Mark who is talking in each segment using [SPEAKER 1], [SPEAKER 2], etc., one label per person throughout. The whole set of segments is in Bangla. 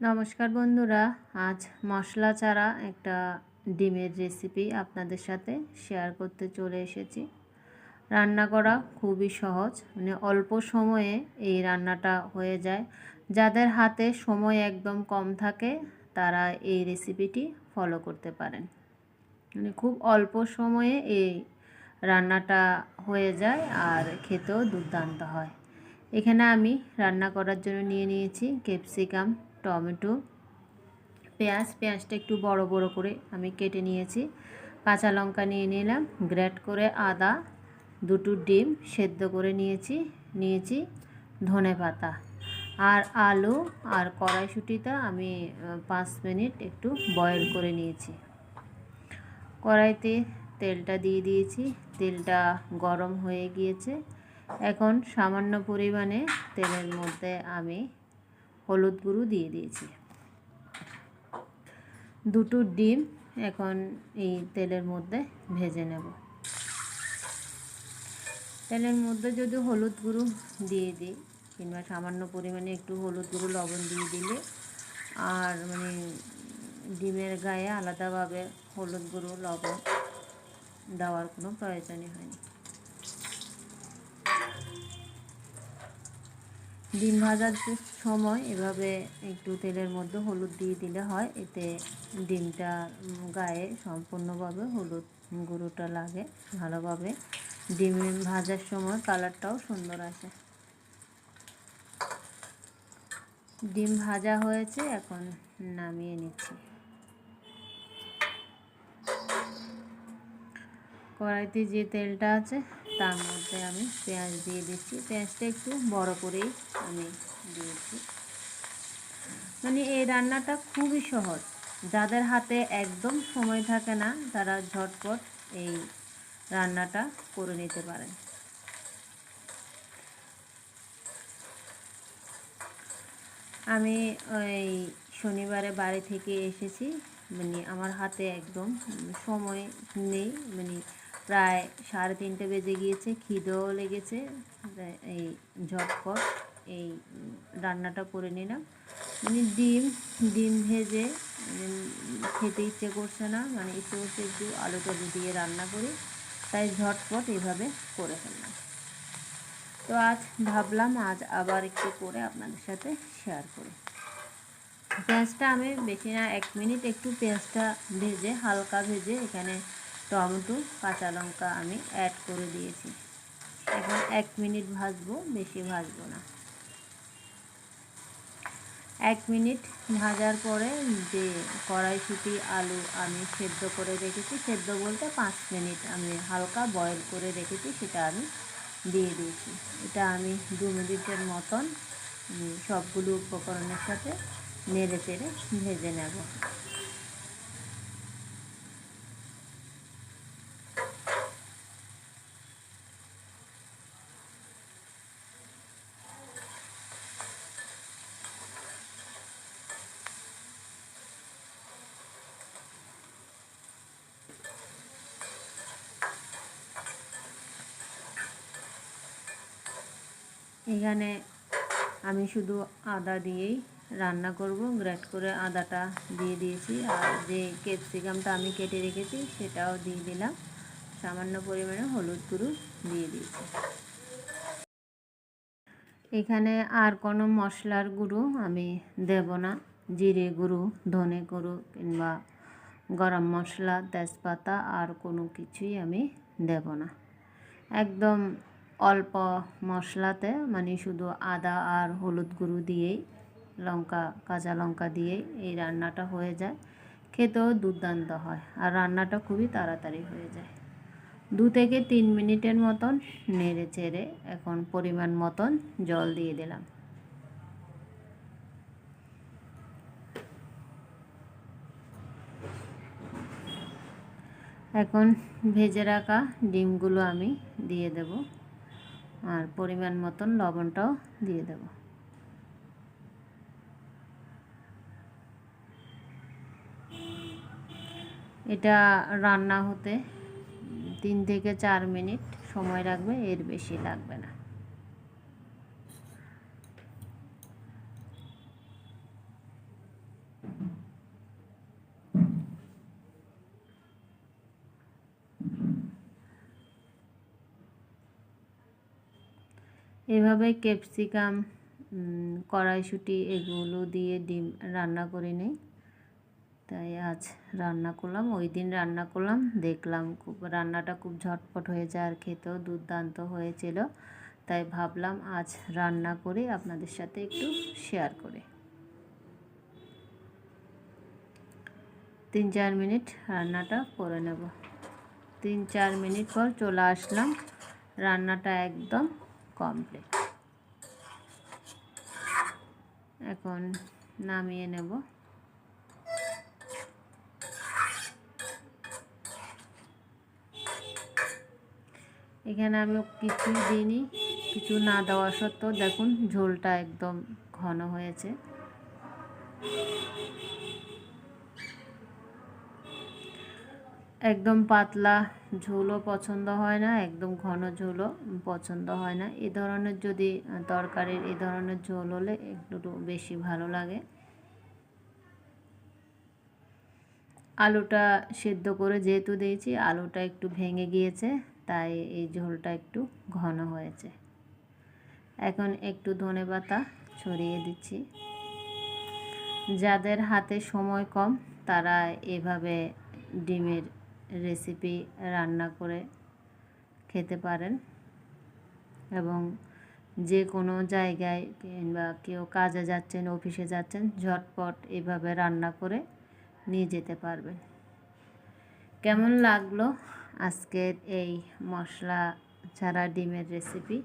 [SPEAKER 1] নমস্কার বন্ধুরা, আজ মশলা ছাড়া একটা ডিমের রেসিপি আপনাদের সাথে শেয়ার করতে চলে এসেছি। রান্না করা খুবই সহজ মানে অল্প সময়ে এই রান্নাটা হয়ে যায়। যাদের হাতে সময় একদম কম থাকে, তারা এই রেসিপিটি ফলো করতে পারেন। মানে খুব অল্প সময়ে এই রান্নাটা হয়ে যায় আর খেতেও দুর্দান্ত হয়। এখানে আমি রান্না করার জন্য নিয়ে নিয়েছি ক্যাপসিকাম টমেটো, পেঁয়াজ, পেঁয়াজটা একটু বড় বড় করে আমি কেটে নিয়েছি। কাঁচা লঙ্কা নিয়ে নিলাম, গ্রেট করে আদা, দুটো ডিম সেদ্ধ করে নিয়েছি নিয়েছি ধনে পাতা। আর আলু আর কড়াইশুটিটা আমি পাঁচ মিনিট একটু বয়েল করে নিয়েছি। কড়াইতে তেলটা দিয়ে দিয়েছি, তেলটা গরম হয়ে গিয়েছে। এখন সামান্য পরিমাণে তেলের মধ্যে আমি হলুদ গুঁড়ো দিয়ে দিয়েছি। দুটো ডিম এখন এই তেলের মধ্যে ভেজে নেব। তেলের মধ্যে যদি হলুদ গুঁড়ো দিয়ে দিই কিংবা সামান্য পরিমাণে একটু হলুদ গুঁড়ো, লবণ দিয়ে দিলে আর মানে ডিমের গায়ে আলাদাভাবে হলুদ গুঁড়ো, লবণ দেওয়ার কোনো প্রয়োজনই হয়নি ডিম ভাজার সময় এভাবে একটু তেলের মধ্যে হলুদ দিয়ে দিলে হয়, এতে ডিমটা গায়ে সম্পূর্ণভাবে হলুদ গুঁড়োটা লাগে ভালোভাবে। ডিম ভাজার সময় কালারটাও সুন্দর আসে। ডিম ভাজা হয়েছে, এখন নামিয়ে নিচ্ছি। কড়াইতে যে তেলটা আছে তার মধ্যে আমি পেঁয়াজ দিয়ে দিচ্ছি। পেঁয়াজটা একটু বড় করেই আমি দিয়েছি। মানে এই রান্নাটা খুবই সহজ। যাদের হাতে একদম সময় থাকে না, তারা ঝটপট এই রান্নাটা করে নিতে পারেন। আমি ওই শনিবারে বাড়ি থেকে এসেছি। মানে আমার হাতে একদম সময় নেই। মানে প্রায় সাড়ে তিনটে বেজে গিয়েছে, খিদেও লেগেছে। এই ঝটপট এই রান্নাটা করে নিলাম। মানে ডিম ডিম ভেজে খেতে ইচ্ছে করছে না মানে ইচ্ছে করছে একটু আলু টালু দিয়ে রান্না করি। তাই ঝটপট এইভাবে করে ফেললাম। তো আজ ভাবলাম, আজ আবার একটু করে আপনাদের সাথে শেয়ার করি। পেঁয়াজটা আমি বেশি না, এক মিনিট একটু পেঁয়াজটা ভেজে, হালকা ভেজে এখানে টমেটো কাঁচা লঙ্কা আমি অ্যাড করে দিয়েছি। এখন এক মিনিট ভাজবো, বেশি ভাজবো না। এক মিনিট ভাজার পরে যে কড়াইশুটি, আলু আমি সেদ্ধ করে রেখেছি, সেদ্ধ বলতে পাঁচ মিনিট আমি হালকা বয়েল করে রেখেছি, সেটা আমি দিয়ে দিয়েছি। এটা আমি দু মিনিটের মতন সবগুলো উপকরণের সাথে নেড়ে চেড়ে ভেজে নেব। এখানে আমি শুধু আদা দিয়েই রান্না করব। গ্রেট করে আদাটা দিয়ে দিয়েছি। আর যে ক্যাপসিকামটা আমি কেটে রেখেছি, সেটাও দিয়ে দিলাম। সামান্য পরিমাণে হলুদ গুঁড়ো দিয়ে দিয়েছি। এখানে আর কোনো মশলার গুঁড়ো আমি দেব না। জিরে গুঁড়ো, ধনে গুঁড়ো কিংবা গরম মশলা, তেজপাতা আর কোনো কিছুই আমি দেব না। একদম অল্প মশলাতে মানে শুধু আদা আর হলুদ গুঁড়ো দিয়েই, লঙ্কা, কাঁচা লঙ্কা দিয়েই এই রান্নাটা হয়ে যায়। খেতেও দুর্দান্ত হয় আর রান্নাটা খুবই তাড়াতাড়ি হয়ে যায়। দু থেকে তিন মিনিটের মতন নেড়ে চেড়ে এখন পরিমাণ মতন জল দিয়ে দিলাম। এখন ভেজে রাখা ডিমগুলো আমি দিয়ে দেব। আর পরিমাণ মতন লবণটাও দিয়ে দেব। এটা রান্না হতে তিন থেকে চার মিনিট সময় লাগবে, এর বেশি লাগবে না। এভাবে ক্যাপসিকাম কড়াইশুঁটি এগুলো দিয়ে ডিম রান্না করে নিই। তাই আজ রান্না করলাম, ওই দিন রান্না করলাম, দেখলাম খুব, রান্নাটা খুব ঝটপট হয়েছে আর খেতেও দুর্দান্ত হয়েছিল। তাই ভাবলাম আজ রান্না করে আপনাদের সাথে একটু শেয়ার করে। তিন চার মিনিট রান্নাটা করে নেব। তিন চার মিনিট পর চলে আসলাম, রান্নাটা একদম কমপ্লিট এখন নামিয়ে নেব। এখানে আমি কিছুই দিইনি, কিছু না দেওয়া সত্ত্বেও দেখুন ঝোলটা একদম ঘন হয়েছে। একদম পাতলা ঝোলও পছন্দ হয় না, একদম ঘন ঝোলও পছন্দ হয় না। এ ধরনের যদি তরকারির এ ধরনের ঝোল হলে একটু বেশি ভালো লাগে। আলুটা সেদ্ধ করে যেহেতু দিয়েছি, আলুটা একটু ভেঙে গিয়েছে, তাই এই ঝোলটা একটু ঘন হয়েছে। এখন একটু ধনে পাতা ছড়িয়ে দিচ্ছি। যাদের হাতে সময় কম, তারা এভাবে ডিমের রেসিপি রান্না করে খেতে পারেন এবং যে কোনো জায়গায় কিংবা কেউ কাজে যাচ্ছেন, অফিসে যাচ্ছেন, ঝটপট এভাবে রান্না করে নিয়ে যেতে পারবেন। কেমন লাগল আজকের এই মশলা ছাড়া ডিমের রেসিপি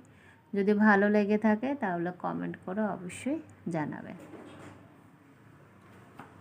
[SPEAKER 1] যদি ভালো লেগে থাকে তাহলে কমেন্ট করে অবশ্যই জানাবেন।